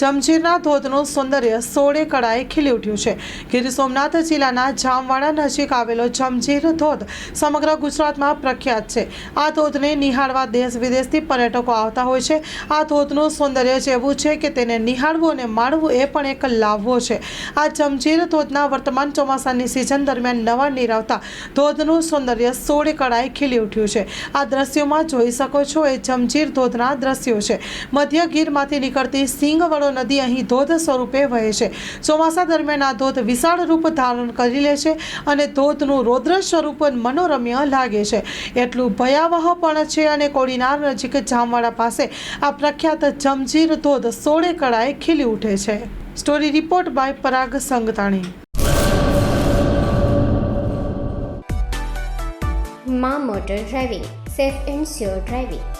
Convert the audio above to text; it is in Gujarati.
જમજીરના ધોધનું સૌંદર્ય સોળે કળાએ ખીલી ઉઠ્યું છે. ગીર સોમનાથ જિલ્લાના જામવાડા નજીક આવેલો જમજીર ધોધ સમગ્ર ગુજરાતમાં પ્રખ્યાત છે. આ ધોધને નિહાળવા દેશ વિદેશથી પર્યટકો આવતા હોય છે. આ ધોધનું સૌંદર્ય જેવું છે કે તેને નિહાળવું અને માણવું એ પણ એક લાવવો છે. આ જમજીર ધોધના વર્તમાન ચોમાસાની સિઝન દરમિયાન નવા નીર ધોધનું સૌંદર્ય સોળે કળાએ ખીલી ઉઠ્યું છે. આ દ્રશ્યોમાં જોઈ શકો છો, એ જમજીર ધોધના દ્રશ્યો છે. મધ્ય ગીરમાંથી નીકળતી સિંગવડો નદી અહીં ધોધ સ્વરૂપે વહે છે. ચોમાસા દરમિયાન આ ધોધ વિશાળ રૂપ ધારણ કરી લે છે અને ધોધનું રૌદ્ર સ્વરૂપ મનોરમ્ય લાગે છે. એટલું ભયાવહ પણ છે અને કોડીનાર નજીક જામવાડા પાસે આ પ્રખ્યાત જમજીર ધોધ સોળે કળાએ ખીલી ઉઠે છે. Story report by Parag Sangtani. મા motor driving, safe and sure driving.